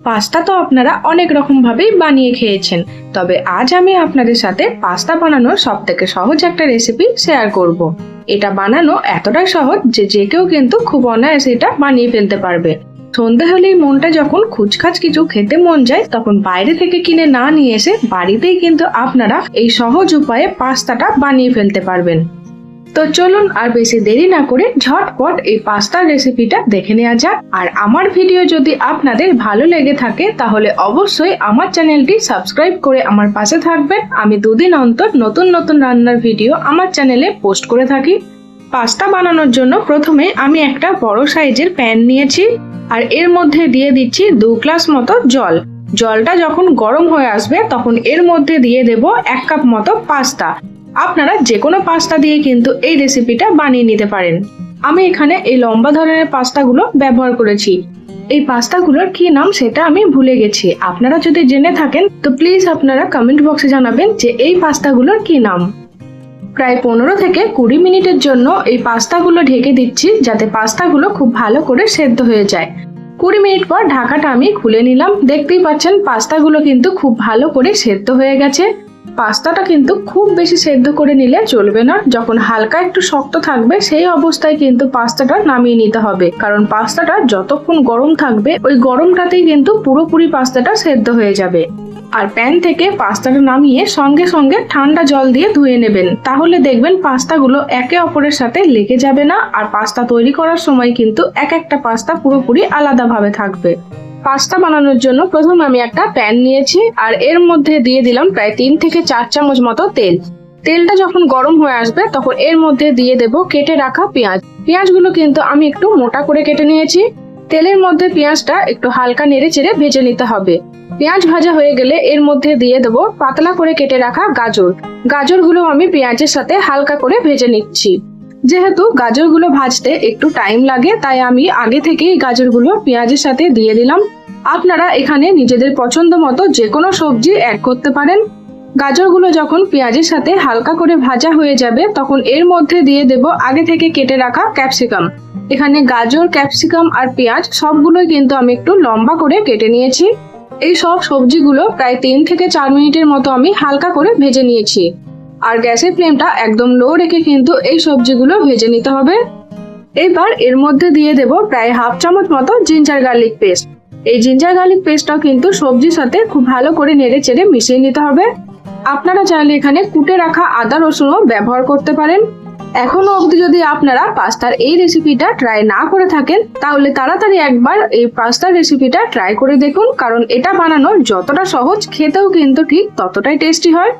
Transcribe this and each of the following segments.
Pasta তো আপনারা অনেক রকম ভাবেই বানিয়ে খেয়েছেন, তবে আজ আমি আপনাদের সাথে পাস্তা বানানোর সব থেকে সহজ একটা রেসিপি শেয়ার করব। এটা বানানো এতটাই সহজ যে যে কেউ কিন্তু খুব অনায়াসে এটা বানিয়ে ফেলতে পারবে সন্ধে হলেই মনটা যখন খুচখাচ কিছু খেতে মন যায়, তখন বাইরে থেকে কিনে না নিয়ে এসে বাড়িতেই কিন্তু আপনারা এই সহজ উপায়ে পাস্তাটা বানিয়ে ফেলতে পারবেন তো চলুন আর বেশি দেরি না করে ঝটপট এই পাস্তার রেসিপিটা দেখে নেওয়া যাক। আর আমার ভিডিও যদি আপনাদের ভালো লেগে থাকে, তাহলে অবশ্যই আমার চ্যানেলটি সাবস্ক্রাইব করে আমার পাশে থাকবেন। আমি দুদিন অন্তর নতুন নতুন রান্নার ভিডিও আমার চ্যানেলে পোস্ট করে থাকি। পাস্তা বানানোর জন্য প্রথমে আমি একটা বড় সাইজের প্যান নিয়েছি, আর এর মধ্যে দিয়ে দিচ্ছি দু গ্লাস মতো জল। জলটা যখন গরম হয়ে আসবে, তখন এর মধ্যে দিয়ে দেব এক কাপ মতো পাস্তা। আপনারা যে কোনো পাস্তা দিয়ে কিন্তু এই রেসিপিটা বানিয়ে নিতে পারেন। আমি এখানে এই লম্বা ধরনের পাস্তাগুলো ব্যবহার করেছি। এই পাস্তাগুলোর কি নাম সেটা আমি ভুলে গেছি। আপনারা যদি জেনে থাকেন, তো প্লিজ আপনারা কমেন্ট বক্সে জানাবেন যে এই পাস্তাগুলোর কি নাম। প্রায় পনেরো থেকে কুড়ি মিনিটের জন্য এই পাস্তাগুলো ঢেকে দিচ্ছি যাতে পাস্তাগুলো খুব ভালো করে সেদ্ধ হয়ে যায়। কুড়ি মিনিট পর ঢাকাটা আমি খুলে নিলাম। দেখতেই পাচ্ছেন, পাস্তাগুলো কিন্তু খুব ভালো করে সেদ্ধ হয়ে গেছে। পাস্তাটা কিন্তু খুব বেশি সেদ্ধ করে নিলে চলবে না। যখন হালকা একটু শক্ত থাকবে, সেই অবস্থায় কিন্তু পাস্তাটা নামিয়ে নিতে হবে। কারণ পাস্তাটা যতক্ষণ গরম থাকবে, ওই গরমটাতেই কিন্তু পুরোপুরি পাস্তাটা সেদ্ধ হয়ে যাবে। আর প্যান থেকে পাস্তাটা নামিয়ে সঙ্গে সঙ্গে ঠান্ডা জল দিয়ে ধুয়ে নেবেন। তাহলে দেখবেন পাস্তাগুলো একে অপরের সাথে লেগে যাবে না, আর পাস্তা তৈরি করার সময় কিন্তু এক একটা পাস্তা পুরোপুরি আলাদাভাবে থাকবে। পাস্তা বানানোর জন্য প্রথম আমি একটা প্যান নিয়েছি আর এর মধ্যে দিয়ে দিলাম প্রায় তিন থেকে চার চামচ মতো তেল। তেলটা যখন গরম হয়ে আসবে তখন এর মধ্যে দিয়ে দেব কেটে রাখা পেঁয়াজ। পেঁয়াজগুলো কিন্তু আমি একটু মোটা করে কেটে নিয়েছি। তেলের মধ্যে পেঁয়াজটা একটু হালকা নেড়ে চেড়ে ভেজে নিতে হবে। পেঁয়াজ ভাজা হয়ে গেলে এর মধ্যে দিয়ে দেব পাতলা করে কেটে রাখা গাজর। গাজরগুলো আমি পেঁয়াজের সাথে হালকা করে ভেজে নিচ্ছি। যেহেতু গাজরগুলো ভাজতে একটু টাইম লাগে, তাই আমি আগে থেকেই গাজরগুলো পেঁয়াজের সাথে দিয়ে দিলাম। আপনারা এখানে নিজেদের পছন্দ মতো যে কোনো সবজি অ্যাড করতে পারেন। গাজরগুলো যখন পেঁয়াজের সাথে হালকা করে ভাজা হয়ে যাবে, তখন এর মধ্যে দিয়ে দেব আগে থেকে কেটে রাখা ক্যাপসিকাম এখানে গাজর ক্যাপসিকাম আর পেঁয়াজ সবগুলোই কিন্তু আমি একটু লম্বা করে কেটে নিয়েছি। এই সব সবজিগুলো প্রায় তিন থেকে চার মিনিটের মতো আমি হালকা করে ভেজে নিয়েছি। আর গ্যাসের ফ্লেমটা একদম লো রেখে কিন্তু এই সবজিগুলো ভেজে নিতে হবে। এবার এর মধ্যে দিয়ে দেব প্রায় হাফ চামচ মতো জিঞ্জার গার্লিক পেস্ট এই জিঞ্জার গার্লিক পেস্টটাও কিন্তু সবজির সাথে খুব ভালো করে নেড়ে চেড়ে মিশিয়ে নিতে হবে। আপনারা চাইলে এখানে কুটে রাখা আদা রসুনও ব্যবহার করতে পারেন। এখনও অবধি যদি আপনারা পাস্তার এই রেসিপিটা ট্রাই না করে থাকেন, তাহলে তাড়াতাড়ি একবার এই পাস্তার রেসিপিটা ট্রাই করে দেখুন, কারণ এটা বানানো যতটা সহজ, খেতেও কিন্তু ঠিক ততটাই টেস্টি হয়।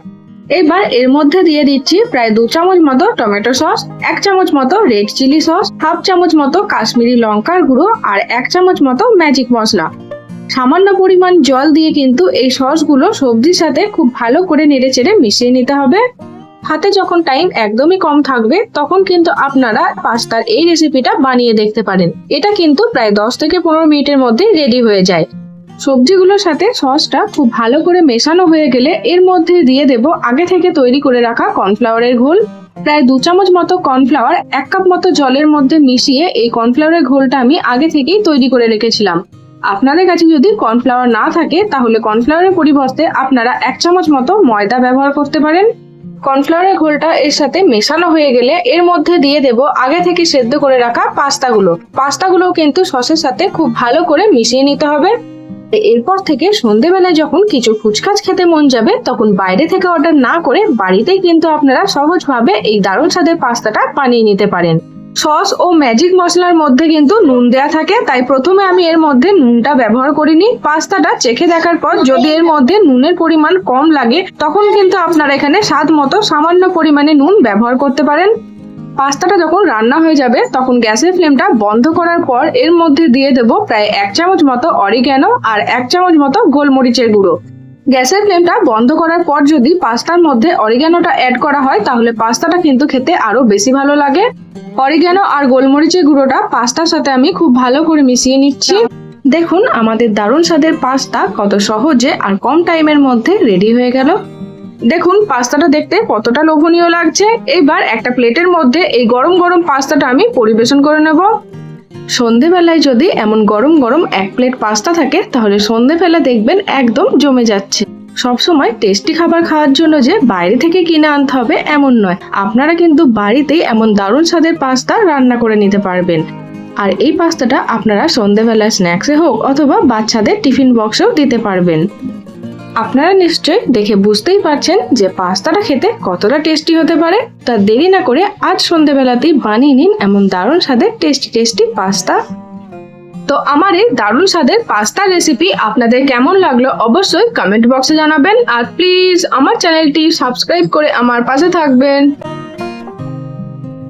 এবার এর মধ্যে দিয়ে দিচ্ছি প্রায় দু চামচ মতো টমেটো সস, এক চামচ মতো রেড চিলি সস, হাফ চামচ মতো কাশ্মীরি লঙ্কার গুঁড়ো আর এক চামচ মতো ম্যাজিক মশলা। সামান্য পরিমাণ জল দিয়ে কিন্তু এই সসগুলো সবজির সাথে খুব ভালো করে নেড়ে চেড়ে মিশিয়ে নিতে হবে। হাতে যখন টাইম একদমই কম থাকবে, তখন কিন্তু আপনারা পাস্তার এই রেসিপিটা বানিয়ে দেখতে পারেন। এটা কিন্তু প্রায় দশ থেকে পনেরো মিনিটের মধ্যে রেডি হয়ে যায়। সবজিগুলোর সাথে সসটা খুব ভালো করে মেশানো হয়ে গেলে এর মধ্যে দিয়ে দেব আগে থেকে তৈরি করে রাখা কর্নফ্লাওয়ারের ঘোল। প্রায় দু চামচ মতো কর্নফ্লাওয়ার এক কাপ মতো জলের মধ্যে মিশিয়ে এই কর্নফ্লাওয়ারের ঘোলটা আমি আগে থেকেই তৈরি করে রেখেছিলাম। আপনাদের কাছে যদি কর্নফ্লাওয়ার না থাকে, তাহলে কর্নফ্লাওয়ারের পরিবর্তে আপনারা এক চামচ মতো ময়দা ব্যবহার করতে পারেন। কর্নফ্লাওয়ারের ঘোলটা এর সাথে মেশানো হয়ে গেলে এর মধ্যে দিয়ে দেব আগে থেকে সেদ্ধ করে রাখা পাস্তাগুলো। পাস্তাগুলো কিন্তু সসের সাথে খুব ভালো করে মিশিয়ে নিতে হবে। এরপর থেকে সন্ধেবেলায় যখন কিছু ফুচকাচ খেতে মন যাবে, তখন বাইরে থেকে অর্ডার না করে বাড়িতেই কিন্তু আপনারা সহজভাবে এই দারুণ স্বাদের পাস্তাটা বানিয়ে নিতে পারেন। সস ও ম্যাজিক মশলার মধ্যে কিন্তু নুন দেয়া থাকে, তাই প্রথমে আমি এর মধ্যে নুনটা ব্যবহার করিনি। পাস্তাটা চেখে দেখার পর যদি এর মধ্যে নুনের পরিমাণ কম লাগে, তখন কিন্তু আপনারা এখানে স্বাদ মতো সামান্য পরিমাণে নুন ব্যবহার করতে পারেন। পাস্তাটা যখন রান্না হয়ে যাবে, তখন গ্যাসের ফ্লেমটা বন্ধ করার পর এর মধ্যে দিয়ে দেবো প্রায় এক চামচ মতো অরিগ্যানো আর এক চামচ মতো গোলমরিচের গুঁড়ো। গ্যাসের ফ্লেমটা বন্ধ করার পর যদি পাস্তার মধ্যে অরিগ্যানোটা অ্যাড করা হয়, তাহলে পাস্তাটা কিন্তু খেতে আরও বেশি ভালো লাগে। অরিগ্যানো আর গোলমরিচের গুঁড়োটা পাস্তার সাথে আমি খুব ভালো করে মিশিয়ে নিচ্ছি। দেখুন, আমাদের দারুণ স্বাদের পাস্তা কত সহজে আর কম টাইমের মধ্যে রেডি হয়ে গেল। দেখুন, পাস্তাটা দেখতে কতটা লোভনীয় লাগছে। এবার একটা প্লেটের মধ্যে এই গরম গরম পাস্তাটা আমি পরিবেশন করে নেব। সন্ধেবেলায় যদি এমন গরম গরম এক প্লেট পাস্তা থাকে, তাহলে সন্ধেবেলা দেখবেন একদম জমে যাচ্ছে। সবসময় টেস্টি খাবার খাওয়ার জন্য যে বাইরে থেকে কিনে আনতে হবে, এমন নয়। আপনারা কিন্তু বাড়িতেই এমন দারুণ স্বাদের পাস্তা রান্না করে নিতে পারবেন। আর এই পাস্তাটা আপনারা সন্ধেবেলায় স্ন্যাক্সে হোক অথবা বাচ্চাদের টিফিন বক্সেও দিতে পারবেন। আপনারা নিশ্চয়ই দেখে বুঝতেই পারছেন যে পাস্তাটা খেতে কতটা টেস্টি হতে পারে। তা দেরি না করে আজ সন্ধেবেলাতেই বানিয়ে নিন এমন দারুণ স্বাদের টেস্টি টেস্টি পাস্তা। তো আমার এই দারুণ স্বাদের পাস্তা রেসিপি আপনাদের কেমন লাগল অবশ্যই কমেন্ট বক্সে জানাবেন। আর প্লিজ আমার চ্যানেলটি সাবস্ক্রাইব করে আমার পাশে থাকবেন।